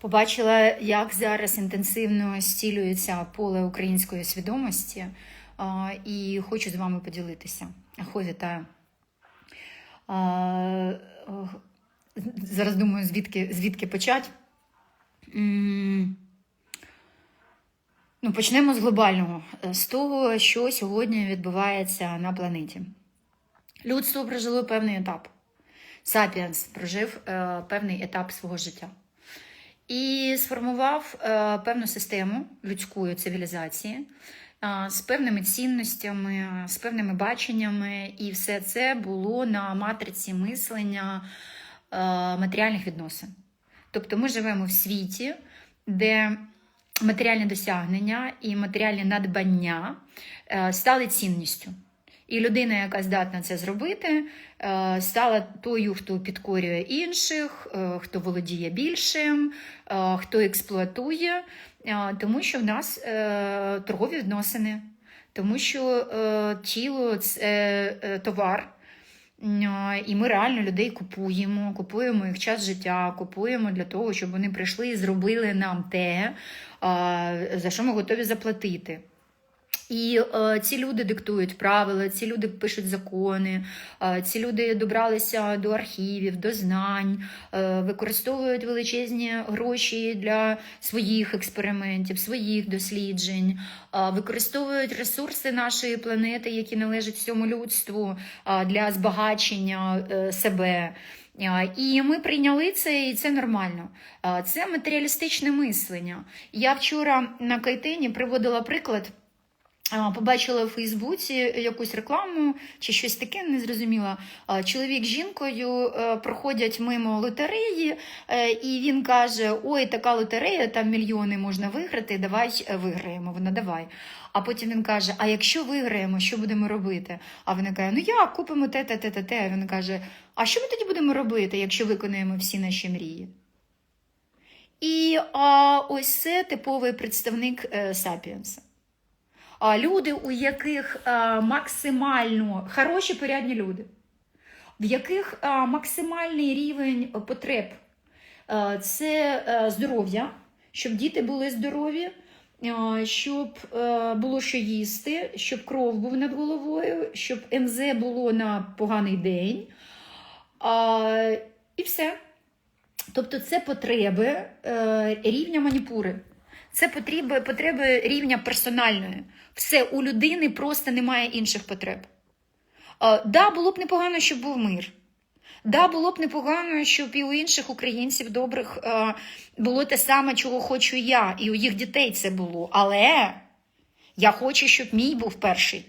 Побачила, як зараз інтенсивно стілюється поле української свідомості, і хочу з вами поділитися. Ахо, вітаю. Зараз думаю, звідки, звідки почати. Ну, почнемо з глобального, з того, що сьогодні відбувається на планеті. Людство прожило певний етап. Сапіенс прожив е, певний етап свого життя і сформував е, певну систему людської цивілізації е, з певними цінностями, з певними баченнями, і все це було на матриці мислення е, матеріальних відносин. Тобто ми живемо в світі, де матеріальні досягнення і матеріальні надбання стали цінністю. І людина, яка здатна це зробити, е, стала тою, хто підкорює інших, е, хто володіє більшим, е, хто експлуатує, тому що в нас торгові відносини, тому що тіло це товар. І ми реально людей купуємо, купуємо їх час життя, купуємо для того, щоб вони прийшли і зробили нам те, за що ми готові заплатити. І е, ці люди диктують правила, ці люди пишуть закони, е, ці люди добралися до архівів, до знань, е, використовують величезні гроші для своїх експериментів, своїх досліджень, е, використовують ресурси нашої планети, які належать всьому людству, е, для збагачення е, себе. Е, І ми прийняли це, і це нормально. Е, Це матеріалістичне мислення. Я вчора на Кайтині приводила приклад. Побачила у Фейсбуці якусь рекламу чи щось таке, не зрозуміла. Чоловік з жінкою е, проходять мимо лотереї, е, і він каже: Ой, така лотерея, там мільйони можна виграти, давай е, виграємо. Вона давай. А потім він каже: А якщо виграємо, що будемо робити? А вона каже: Ну як, купимо те, те, те, те, те. Він каже: А що ми тоді будемо робити, якщо виконаємо всі наші мрії? І а, ось це типовий представник Сапіенса. А, люди, у яких максимально хороші порядні люди, в яких максимальний рівень потреб це здоров'я, щоб діти були здорові, щоб було що їсти, щоб кров був над головою, щоб МЗ було на поганий день. І все. Тобто це потреби е, рівня маніпури. Це потреби, потреби рівня персональної. Все, у людини просто немає інших потреб. Е, да, було б непогано, щоб був мир. Да, було б непогано, щоб і у інших українців добрих е, було те саме, чого хочу я, і у їх дітей це було. Але я хочу, щоб мій був перший.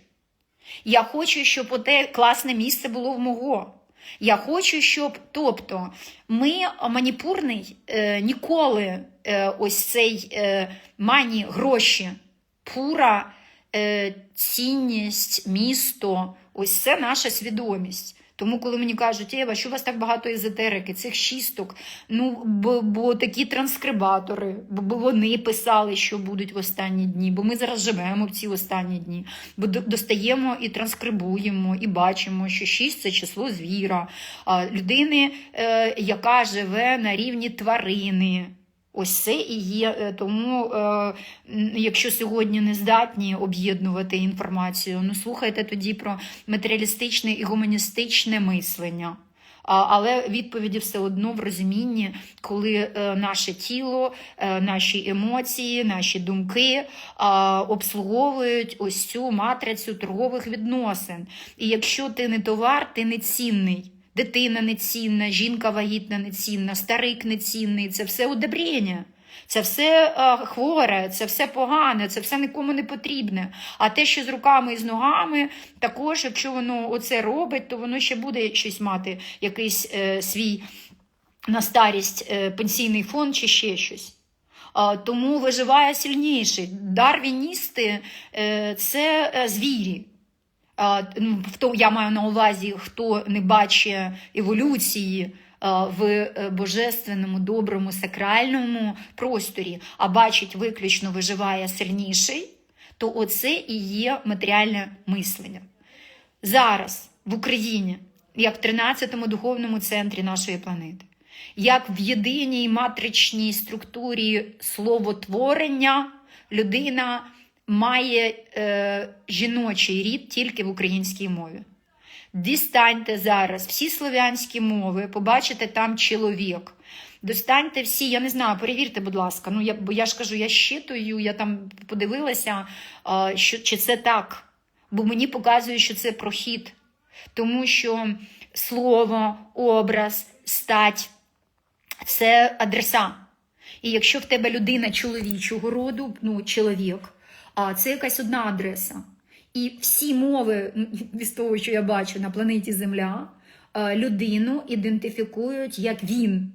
Я хочу, щоб оте класне місце було в мого. Я хочу, щоб, тобто, ми маніпурний е, ніколи е, ось цей е, мані гроші, пура, е, цінність, місто, ось це наша свідомість. Тому, коли мені кажуть, Єва, що у вас так багато езотерики, цих шісток, ну, бо, бо такі транскрибатори, бо, бо вони писали, що будуть в останні дні, бо ми зараз живемо в ці останні дні, бо достаємо і транскрибуємо, і бачимо, що шість це число звіра, а, людини, е, яка живе на рівні тварини. Ось це і є. Е, Тому, е, якщо сьогодні не здатні об'єднувати інформацію, ну слухайте тоді про матеріалістичне і гуманістичне мислення. Але відповіді все одно в розумінні, коли е, наше тіло, е, наші емоції, наші думки обслуговують ось цю матрицю торгових відносин. І якщо ти не товар, ти не цінний. Дитина нецінна, жінка вагітна нецінна, старик нецінний це все удобрення. Це все е, хворе, це все погане, це все нікому не потрібне. А те, що з руками і з ногами, також, якщо воно оце робить, то воно ще буде щось мати, якийсь е, свій на старість е, пенсійний фонд чи ще щось. А, Тому виживає сильніший. Дарвіністи е, це е, звірі. А, ну, я маю на увазі, хто не бачить еволюції в е, божественному, доброму, сакральному просторі, а бачить виключно виживає сильніший, то оце і є матеріальне мислення. Зараз в Україні, як в 13-му духовному центрі нашої планети, як в єдиній матричній структурі словотворення людина має е, жіночий рід тільки в українській мові. Дістаньте зараз всі слов'янські мови, побачите там чоловік. Достаньте всі, я не знаю, перевірте, будь ласка. Ну я бо я ж кажу, я щитую, я там подивилася, а, що чи це так. Бо мені показує, що це прохід. Тому що слово, образ, стать це адреса. І якщо в тебе людина чоловічого роду, ну чоловік, це якась одна адреса. І всі мови, з того, що я бачу на планеті Земля, е, людину ідентифікують як він.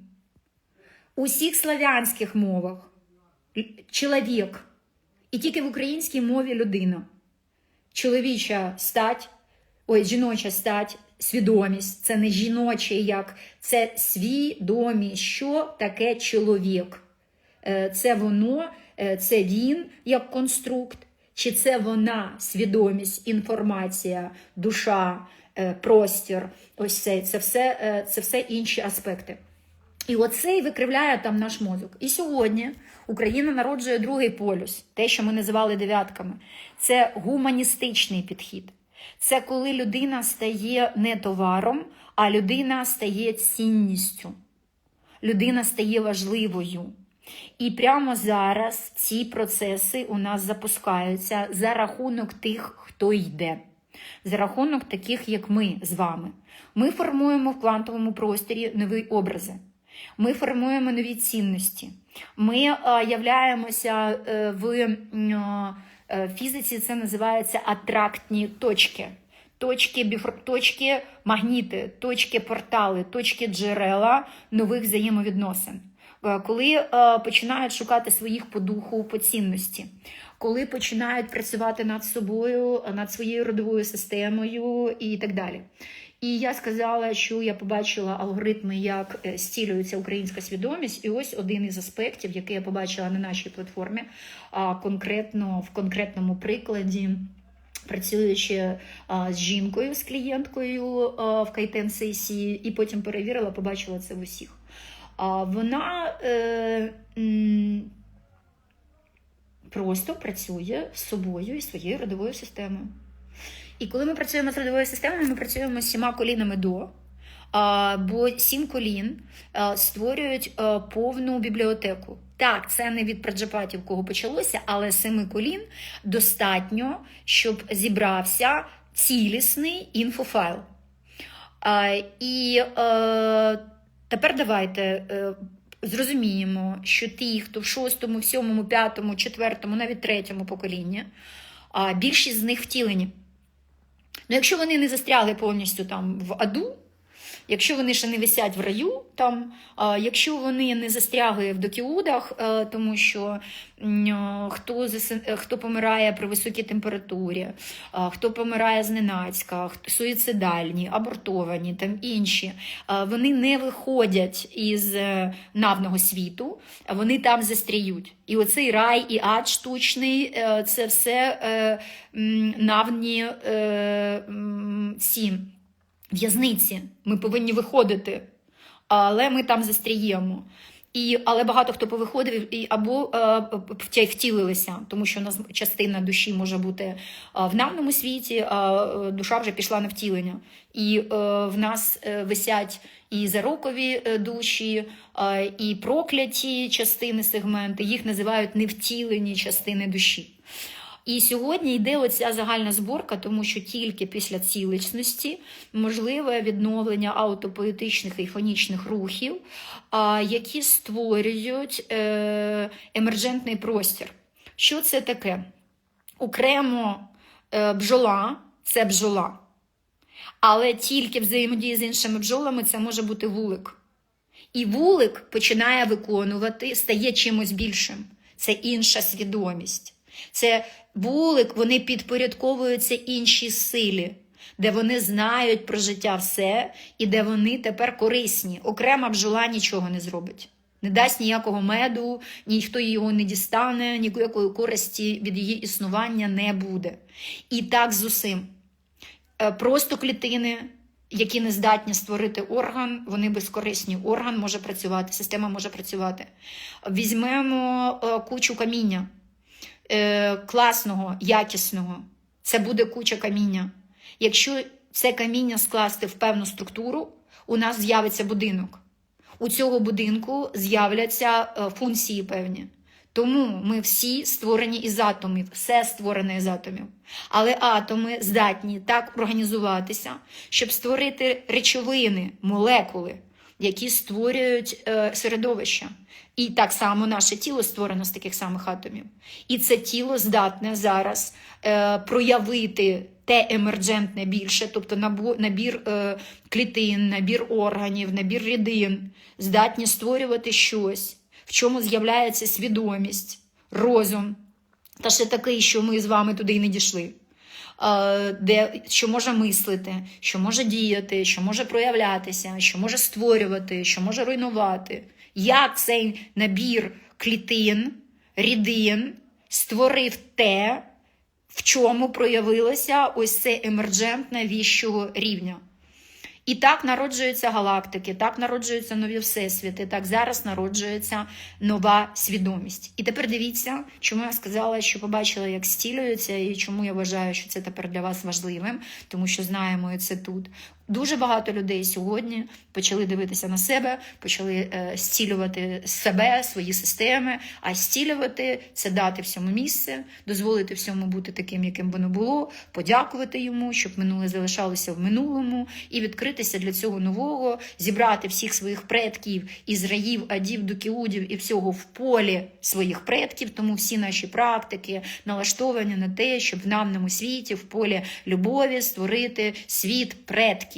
У всіх славянських мовах чоловік. І тільки в українській мові людина. Чоловіча стать, ой, жіноча стать, свідомість. Це не жіноче як, це свідомість. Що таке чоловік? Е, Це воно, це він як конструкт, чи це вона свідомість, інформація, душа, е, простір. Ось це, це, все, е, це все інші аспекти. І оце і викривляє там наш мозок. І сьогодні Україна народжує другий полюс, те, що ми називали дев'ятками. Це гуманістичний підхід. Це коли людина стає не товаром, а людина стає цінністю. Людина стає важливою. І прямо зараз ці процеси у нас запускаються за рахунок тих, хто йде, за рахунок таких, як ми з вами. Ми формуємо в квантовому просторі нові образи. Ми формуємо нові цінності. Ми е, являємося е, в е, фізиці, це називається атрактні точки. Точки, біфр- точки магніти, точки портали, точки джерела нових взаємовідносин. Е, Коли е, починають шукати своїх по духу, по цінності, коли починають працювати над собою, над своєю родовою системою і так далі. І я сказала, що я побачила алгоритми, як е, зцілюється українська свідомість, і ось один із аспектів, який я побачила на нашій платформі, а конкретно в конкретному прикладі. Працюючи з жінкою, з клієнткою в кайтен сесії, і потім перевірила, побачила це в усіх. Вона е, просто працює з собою і своєю родовою системою. І коли ми працюємо з родовою системою, ми працюємо з сіма колінами до. Бо сім колін а, створюють а, повну бібліотеку. Так, це не від праджапатів, кого почалося, але семи колін достатньо, щоб зібрався цілісний інфофайл. І е, тепер давайте е, зрозуміємо, що ті, хто в шостому, в сьомому, п'ятому, четвертому, навіть третьому поколінні, більшість з них втілені. Ну, якщо вони не застрягли повністю там в аду, якщо вони ще не висять в раю, там, якщо вони не застрягли в докіудах, е, тому що е, хто, е, хто помирає при високій температурі, хто помирає зненацька, суїцидальні, абортовані, там інші, вони не виходять із навного світу, вони там застріють. І оцей рай і ад штучний це все навні м, ці в'язниці. Ми повинні виходити, але ми там застріємо. І, але багато хто повиходив і або е, втілилися, тому що у нас частина душі може бути е, в навному світі, а е, душа вже пішла на втілення. І е, в нас е, висять і зарокові душі, е, і прокляті частини сегменти, їх називають невтілені частини душі. І сьогодні йде оця загальна зборка, тому що тільки після цілісності можливе відновлення аутопоетичних і фонічних рухів, які створюють е, емерджентний простір. Що це таке? Окремо е, бджола це бджола. Але тільки взаємодії з іншими бджолами це може бути вулик. І вулик починає виконувати, стає чимось більшим. Це інша свідомість. Це вулик, вони підпорядковуються іншій силі, де вони знають про життя все і де вони тепер корисні. Окрема бджола нічого не зробить. Не дасть ніякого меду, ніхто його не дістане, ніякої користі від її існування не буде. І так з усім. Е, Просто клітини, які не здатні створити орган, вони безкорисні. Орган може працювати, система може працювати. Візьмемо е, кучу каміння е, класного, якісного. Це буде куча каміння. Якщо це каміння скласти в певну структуру, у нас з'явиться будинок. У цього будинку з'являться е, функції певні. Тому ми всі створені із атомів, все створене із атомів. Але атоми здатні так організуватися, щоб створити речовини, молекули, які створюють е, середовище. І так само наше тіло створено з таких самих атомів. І це тіло здатне зараз е, проявити те емерджентне більше, тобто набір е, клітин, набір органів, набір рідин, здатні створювати щось, в чому з'являється свідомість, розум, та ще такий, що ми з вами туди і не дійшли. Е, Де, що може мислити, що може діяти, що може проявлятися, що може створювати, що може руйнувати. Як цей набір клітин, рідин створив те, в чому проявилося ось це емерджентне віщого рівня. І так народжуються галактики, так народжуються нові всесвіти, так зараз народжується нова свідомість. І тепер дивіться, чому я сказала, що побачила, як стілюється, і чому я вважаю, що це тепер для вас важливим, тому що знаємо і це тут. Дуже багато людей сьогодні почали дивитися на себе, почали е, зцілювати себе, свої системи. А зцілювати це дати всьому місце, дозволити всьому бути таким, яким воно було, подякувати йому, щоб минуле залишалося в минулому, і відкритися для цього нового, зібрати всіх своїх предків із раїв, адів, докіудів і всього в полі своїх предків. Тому всі наші практики налаштовані на те, щоб в намному світі, в полі любові створити світ предків.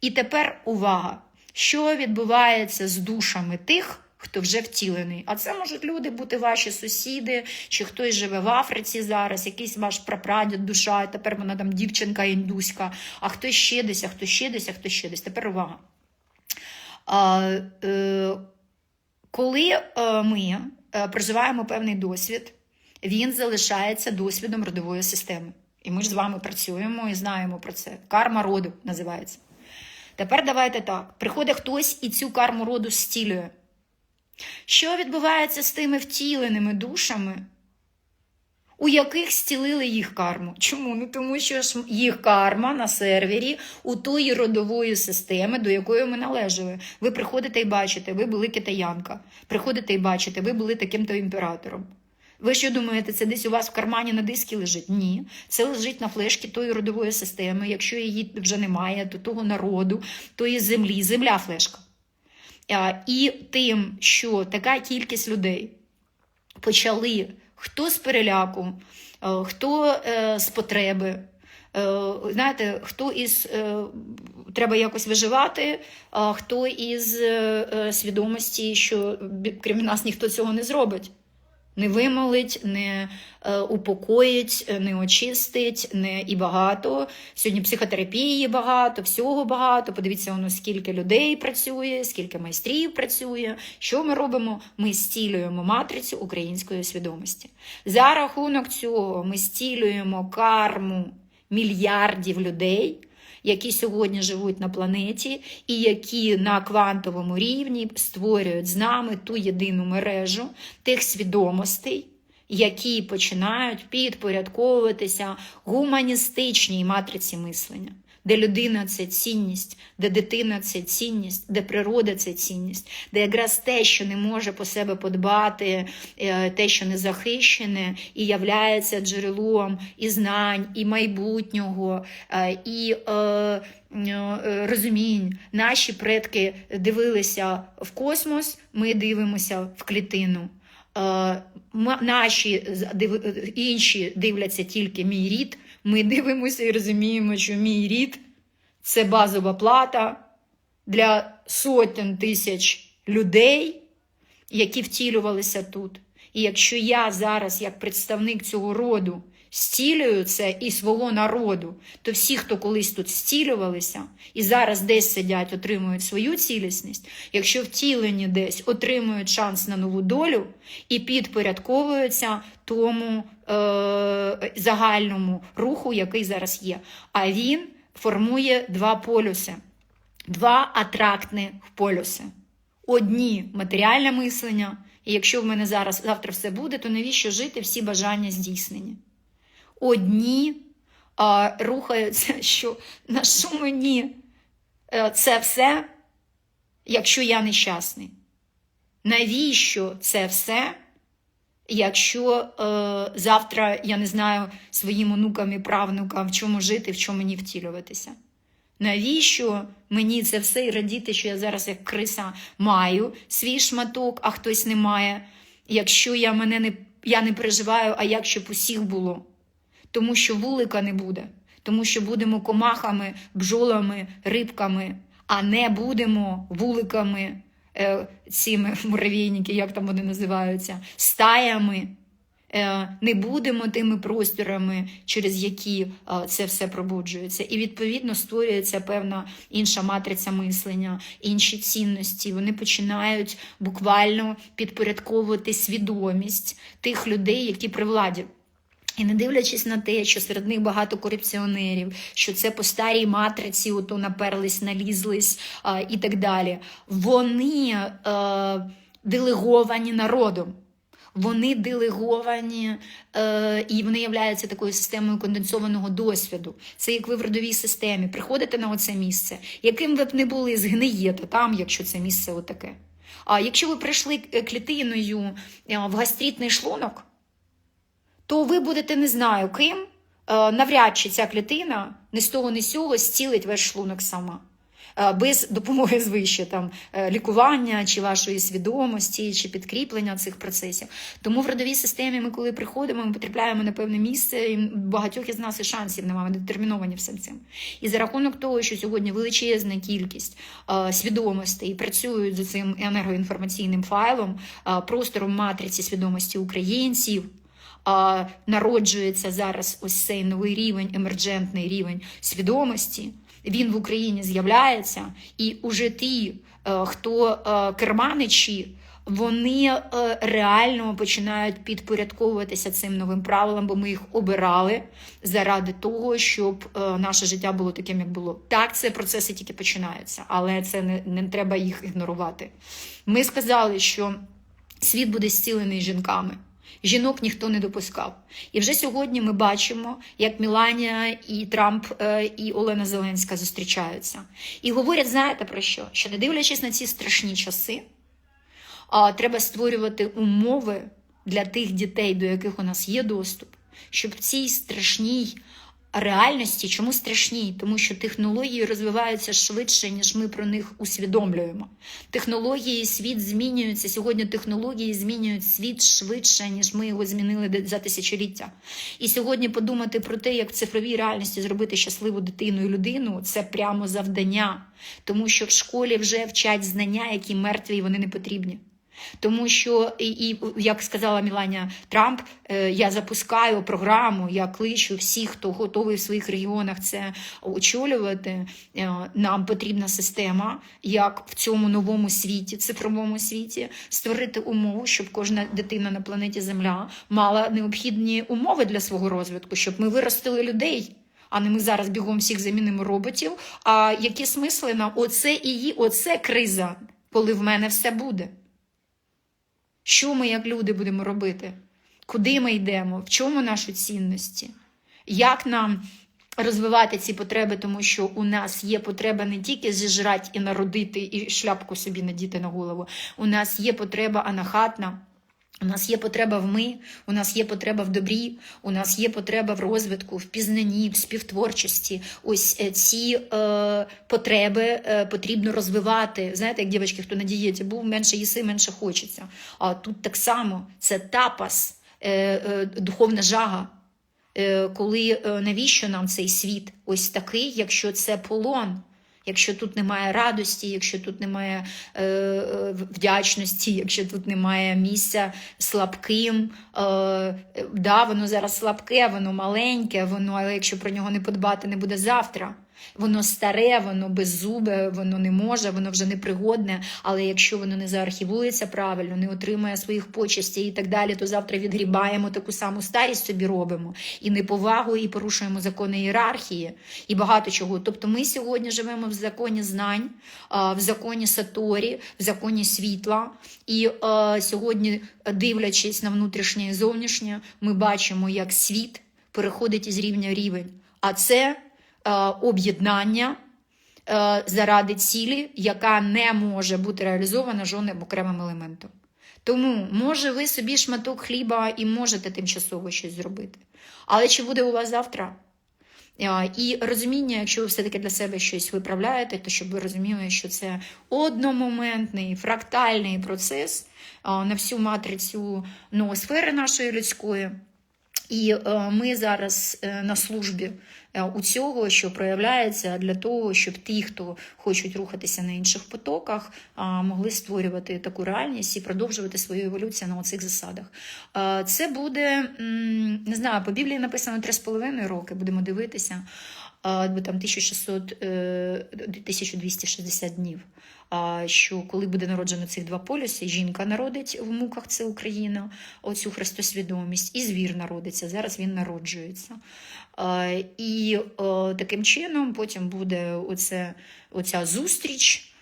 І тепер увага, що відбувається з душами тих, хто вже втілений. А це можуть люди бути ваші сусіди, чи хтось живе в Африці зараз, якийсь ваш прапрадід душа, і тепер вона там дівчинка індуська, а хтось ще десь, а хтось ще десь, а хтось ще десь. Тепер увага. А, е, коли е, ми е, проживаємо певний досвід, він залишається досвідом родової системи. І ми ж з вами працюємо і знаємо про це. Карма роду називається. Тепер давайте так: приходить хтось і цю карму роду зцілює. Що відбувається з тими втіленими душами, у яких зцілили їх карму? Чому? Ну тому що ж їх карма на сервері у тої родової системи, до якої ми належали. Ви приходите і бачите, ви були китаянка. Приходите і бачите, ви були таким-то імператором. Ви що думаєте, це десь у вас в кармані на дискі лежить? Ні. Це лежить на флешці тої родової системи. Якщо її вже немає, то того народу, тої землі, земля флешка. І тим, що така кількість людей почали хто з переляку, е, хто е, з потреби. Е, Знаєте, хто із треба якось виживати, хто із свідомості, що крім нас ніхто цього не зробить. Не вимолить, не е, упокоїть, е, не очистить, не і багато. Сьогодні психотерапії багато, всього багато. Подивіться, воно скільки людей працює, скільки майстрів працює. Що ми робимо? Ми стілюємо матрицю української свідомості. За рахунок цього ми стілюємо карму мільярдів людей. Які сьогодні живуть на планеті, і які на квантовому рівні створюють з нами ту єдину мережу тих свідомостей, які починають підпорядковуватися гуманістичній матриці мислення, де людина це цінність, де дитина це цінність, де природа це цінність, де якраз те, що не може по себе подбати, е, те, що не захищене, і являється джерелом і знань, і майбутнього, е, і е, розумінь. Наші предки дивилися в космос, ми дивимося в клітину. Наші інші дивляться тільки мій рід. Ми дивимося і розуміємо, що мій рід це базова плата для сотень тисяч людей, які втілювалися тут. І якщо я зараз, як представник цього роду, стілюю це і свого народу, то всі, хто колись тут стілювалися і зараз десь сидять, отримують свою цілісність, якщо втілені десь отримують шанс на нову долю і підпорядковуються тому е- загальному руху, який зараз є. А він формує два полюси. два атрактних полюси. Одні матеріальне мислення, і якщо в мене зараз завтра все буде, то навіщо жити всі бажання здійснені? Одні а, рухаються, що на що мені е, це все, якщо я нещасний? Навіщо це все, якщо е, завтра я не знаю своїм онукам і правнукам, в чому жити, в чому мені втілюватися? Навіщо мені це все і радіти, що я зараз як криса маю свій шматок, а хтось не має, якщо я мене не, я не переживаю, а як щоб усіх було? Тому що вулика не буде, тому що будемо комахами, бджолами, рибками, а не будемо вуликами, цими муравейники, як там вони називаються, стаями. Е, не будемо тими просторами, через які е, це все пробуджується. І відповідно створюється певна інша матриця мислення, інші цінності. Вони починають буквально підпорядковувати свідомість тих людей, які при владі. І не дивлячись на те, що серед них багато корупціонерів, що це по старій матриці, ото наперлись, налізлись а, і так далі. Вони е, делеговані народом. Вони делеговані е, і вони являються такою системою конденсованого досвіду. Це як ви в родовій системі. Приходите на оце місце, яким ви б не були, згниєте там, якщо це місце отаке. А якщо ви прийшли клітиною е, в гастрітний шлунок, то ви будете не знаю ким. Е, навряд чи ця клітина не з того, не з цього зцілить весь шлунок сама. Е, Без допомоги звище там е, лікування чи вашої свідомості, чи підкріплення цих процесів. Тому в родовій системі ми, коли приходимо, ми потрапляємо на певне місце, і багатьох із нас і шансів немає, ми детерміновані всім цим. І за рахунок того, що сьогодні величезна кількість свідомостей працюють за цим енергоінформаційним файлом, простором матриці свідомості українців народжується зараз ось цей новий рівень, емерджентний рівень свідомості. Він в Україні з'являється, і уже ті, е, хто е, керманичі, вони е, реально починають підпорядковуватися цим новим правилам, бо ми їх обирали заради того, щоб наше життя було таким, як було. Так, це процеси тільки починаються, але це не, не треба їх ігнорувати. Ми сказали, що світ буде зцілений жінками. Жінок ніхто не допускав. І вже сьогодні ми бачимо, як Міланія і Трамп е, і Олена Зеленська зустрічаються. І говорять, знаєте про що? Що не дивлячись на ці страшні часи, треба створювати умови для тих дітей, до яких у нас є доступ, щоб в цій страшній реальності чому страшні? Тому що технології розвиваються швидше, ніж ми про них усвідомлюємо. Технології, світ змінюється. Сьогодні технології змінюють світ швидше, ніж ми його змінили за тисячоліття. І сьогодні подумати про те, як в цифровій реальності зробити щасливу дитину і людину це прямо завдання, тому що в школі вже вчать знання, які мертві і вони не потрібні. Тому що, і, і як сказала Міланя Трамп, е, я запускаю програму, я кличу всіх, хто готовий в своїх регіонах це очолювати. Е, нам потрібна система, як в цьому новому світі, цифровому світі, створити умову, щоб кожна дитина на планеті Земля мала необхідні умови для свого розвитку, щоб ми виростили людей. А не ми зараз бігом всіх замінимо роботів. А які смисли на оце і її, оце криза, коли в мене все буде. Що ми, як люди, будемо робити? Куди ми йдемо? В чому наші цінності? Як нам розвивати ці потреби, тому що у нас є потреба не тільки зіжрати і народити, і шляпку собі надіти на голову. У нас є потреба анахатна. У нас є потреба в ми, у нас є потреба в добрі, у нас є потреба в розвитку, в пізнанні, в співтворчості. Ось е, ці е, потреби е, потрібно розвивати. Знаєте, як дівчатки, хто на дієті був, менше їси, менше хочеться. А тут так само це тапас, е, е, духовна жага. Е, коли е, навіщо нам цей світ? Ось такий, якщо це полон якщо тут немає радості, якщо тут немає е, е вдячності, якщо тут немає місця слабким, е, да, воно зараз слабке, воно маленьке, воно, але якщо про нього не подбати, не буде завтра. Воно старе, воно беззубе, воно не може, воно вже непригодне. Але якщо воно не заархівується правильно, не отримає своїх почестей і так далі, то завтра відгрібаємо таку саму старість собі робимо і неповагу, і порушуємо закони ієрархії, і багато чого. Тобто, ми сьогодні живемо в законі знань, в законі Саторі, в законі світла. І е, сьогодні, дивлячись на внутрішнє і зовнішнє, ми бачимо, як світ переходить із рівня в рівень. А це об'єднання е, заради цілі, яка не може бути реалізована жодним окремим елементом. Тому, може, ви собі шматок хліба і можете тимчасово щось зробити. Але чи буде у вас завтра? Е, І розуміння, якщо ви все-таки для себе щось виправляєте, то щоб ви розуміли, що це одномоментний фрактальний процес е, на всю матрицю ноосфери нашої людської. І е, ми зараз е, на службі е, у цього, що проявляється для того, щоб ті, хто хочуть рухатися на інших потоках, могли створювати таку реальність і продовжувати свою еволюцію на оцих засадах. Е, Це буде не знаю, по Біблії написано 3,5 роки. Будемо дивитися, бо там 1600, е, 1260 днів. Що коли буде народжено цих два полюси, жінка народить в муках, це Україна, оцю хрестосвідомість, і звір народиться. Зараз він народжується. І таким чином потім буде оце, оця зустріч.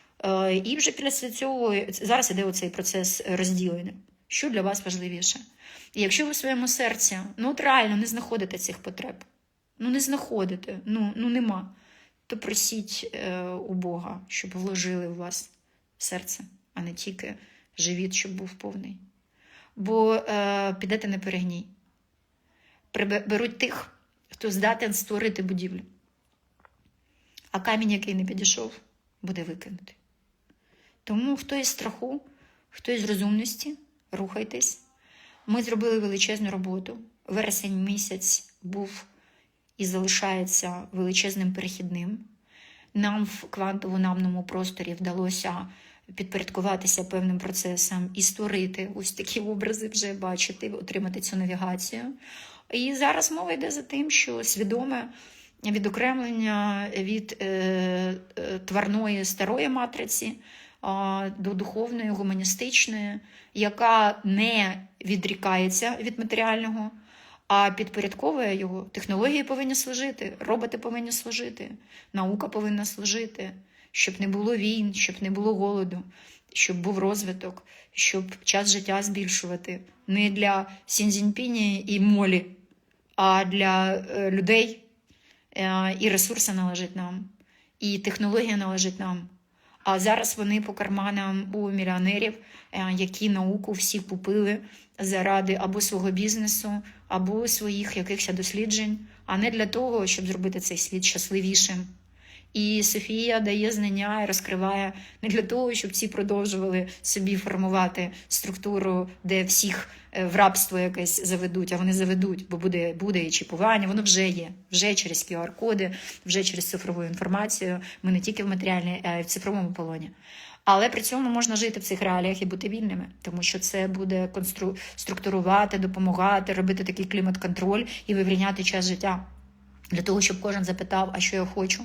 І вже після цього зараз іде оцей процес розділення. Що для вас важливіше? І якщо ви в своєму серці ну от реально не знаходите цих потреб, ну не знаходите, ну, ну нема то просіть е, у Бога, щоб вложили в вас серце, а не тільки живіт, щоб був повний. Бо е, підете на перегній. Беруть тих, хто здатен створити будівлю. А камінь, який не підійшов, буде викинутий. Тому хто із страху, хто із розумності, рухайтесь. Ми зробили величезну роботу. Вересень місяць був і залишається величезним перехідним. Нам в квантово-намному просторі вдалося підпорядкуватися певним процесам і створити ось такі образи, вже бачити, отримати цю навігацію. І зараз мова йде за тим, що свідоме відокремлення від е, е, тварної старої матриці до духовної, гуманістичної, яка не відрікається від матеріального а підпорядковує його. Технології повинні служити, роботи повинні служити, наука повинна служити, щоб не було війн, щоб не було голоду, щоб був розвиток, щоб час життя збільшувати не для Сінзіньпіні і молі, а для е, людей. Е, І ресурси належать нам, і технологія належить нам. А зараз вони по карманам у мільйонерів, е, які науку всі купили заради або свого бізнесу, або своїх якихось досліджень, а не для того, щоб зробити цей світ щасливішим. І Софія дає знання і розкриває не для того, щоб ці продовжували собі формувати структуру, де всіх е, в рабство якесь заведуть, а вони заведуть, бо буде буде і чіпування, воно вже є. Вже через QR-коди, вже через цифрову інформацію. Ми не тільки в матеріальній, а й в цифровому полоні. Але при цьому можна жити в цих реаліях і бути вільними, тому що це буде констру... структурувати, допомагати, робити такий клімат-контроль і вивільняти час життя для того, щоб кожен запитав, а що я хочу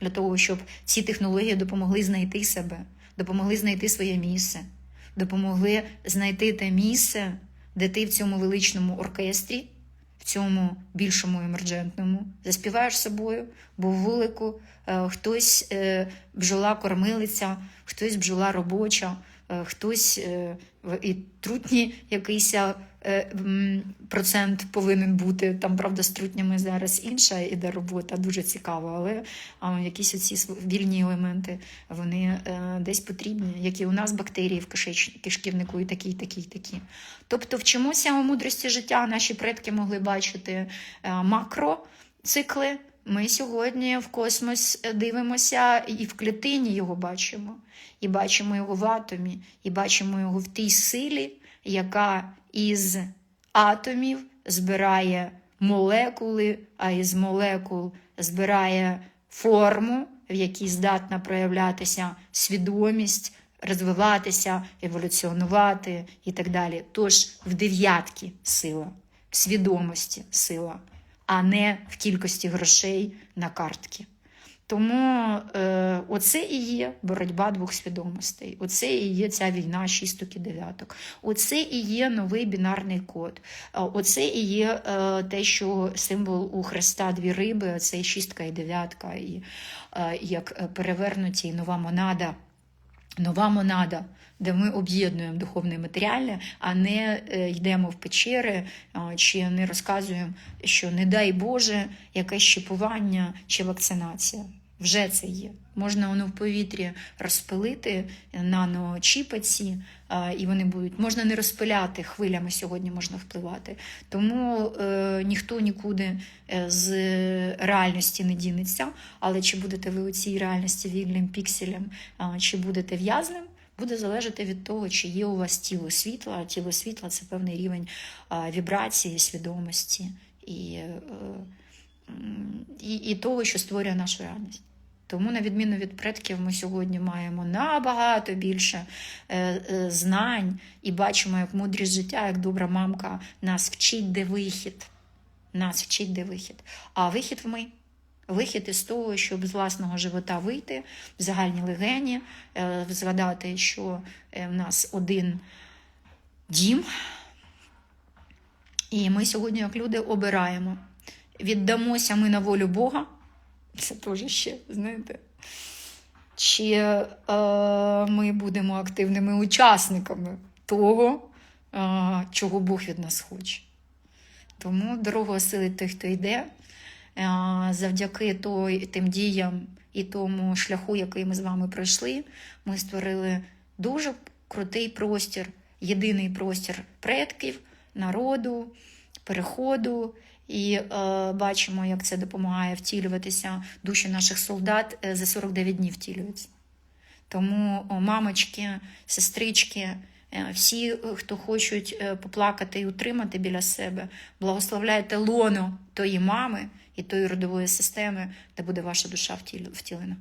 для того, щоб ці технології допомогли знайти себе, допомогли знайти своє місце, допомогли знайти те місце, де ти в цьому величному оркестрі, в цьому більшому емерджентному, заспіваєш собою, бо вулику е, хтось е, бджола кормилиця, хтось бджола робоча, хтось е, і трутні якийсь е, процент повинен бути. Там, правда, з трутнями зараз інша іде робота, дуже цікаво, але якісь оці вільні елементи вони е, десь потрібні, як і у нас бактерії в кишківнику, і такі, і такі, і такі. Тобто вчимося у мудрості життя, наші предки могли бачити е, макроцикли. Ми сьогодні в космос дивимося і в клітині його бачимо, і бачимо його в атомі, і бачимо його в тій силі, яка із атомів збирає молекули, а із молекул збирає форму, в якій здатна проявлятися свідомість, розвиватися, еволюціонувати і так далі. Тож в дев'ятки сила, в свідомості сила, а не в кількості грошей на картки. Тому е, оце і є боротьба двох свідомостей. Оце і є ця війна шісток і дев'яток. Оце і є новий бінарний код. Е, Оце і є е, те, що символ у Христа дві риби, це шістка і дев'ятка, і е, як е, перевернуті і нова монада. Нова монада, де ми об'єднуємо духовне і матеріальне, а не е, йдемо в печери чи не розказуємо, що не дай Боже, якесь щепування чи вакцинація. Вже це є. Можна воно в повітрі розпилити наночіпи ці, а, і вони будуть. Можна не розпиляти хвилями сьогодні можна впливати. Тому е, ніхто нікуди е, з реальності не дінеться. Але чи будете ви у цій реальності вільним пікселем, чи будете в'язним, буде залежати від того, чи є у вас тіло світла. Тіло світла це певний рівень вібрації, свідомості і, е, і, і того, що створює нашу реальність. Тому, на відміну від предків, ми сьогодні маємо набагато більше е, е, знань і бачимо, як мудрість життя, як добра мамка нас вчить, де вихід. Нас вчить, де вихід. А вихід в ми. Вихід із того, щоб з власного живота вийти в загальні легені, е, згадати, що е, в нас один дім. І ми сьогодні, як люди, обираємо. Віддамося ми на волю Бога. Це теж ще, знаєте. Чи е, ми будемо активними учасниками того, е, чого Бог від нас хоче. Тому дорогу осилить той, хто йде, завдяки той, тим діям і тому шляху, який ми з вами пройшли, ми створили дуже крутий простір, єдиний простір предків, народу, переходу. І е, бачимо, як це допомагає втілюватися. Душі наших солдат е, за 49 днів втілюються. Тому о, мамочки, сестрички, е, всі, е, хто хочуть е, поплакати і утримати біля себе, благословляйте лоно тої мами і тої родової системи, де буде ваша душа втілена.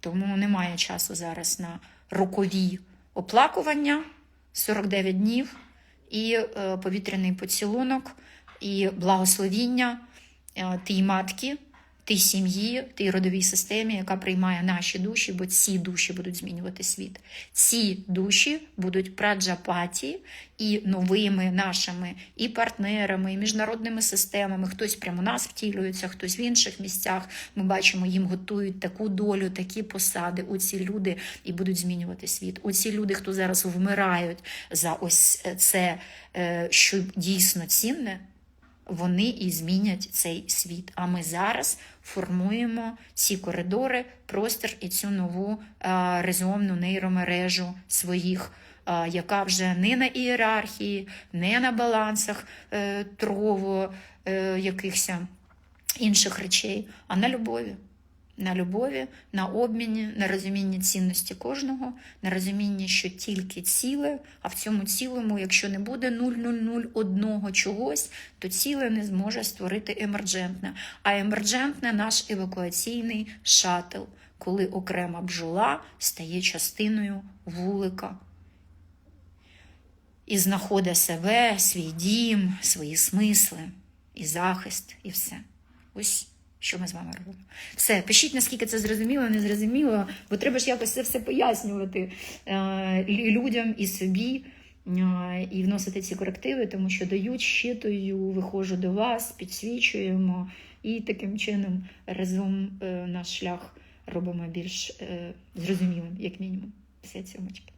Тому немає часу зараз на рокові оплакування 49 днів і е, повітряний поцілунок, і благословіння тієї тій матки, тій сім'ї, тій родовій системі, яка приймає наші душі, бо ці душі будуть змінювати світ. Ці душі будуть праджапаті і новими нашими і партнерами, і міжнародними системами. Хтось прямо у нас втілюється, хтось в інших місцях. Ми бачимо, їм готують таку долю, такі посади. Оці люди і будуть змінювати світ. Оці люди, хто зараз вмирають за ось це, е, що дійсно цінне вони і змінять цей світ. А ми зараз формуємо ці коридори, простір і цю нову е, резонну нейромережу своїх, е, яка вже не на ієрархії, не на балансах е, трово якихось інших речей, а на любові. На любові, на обміні, на розумінні цінності кожного, на розумінні, що тільки ціле, а в цьому цілому, якщо не буде 0,001 чогось, то ціле не зможе створити емерджентне. А емерджентне наш евакуаційний шатл, коли окрема бджола стає частиною вулика і знаходить себе, свій дім, свої смисли, і захист, і все. Ось що ми з вами робимо. Все, пишіть, наскільки це зрозуміло, не зрозуміло, бо треба ж якось це все пояснювати е, людям і собі. е, І вносити ці корективи, тому що дають, щитую, виходжу до вас, підсвічуємо, і таким чином разом е, наш шлях робимо більш зрозумілим, як мінімум. Все цьомочки.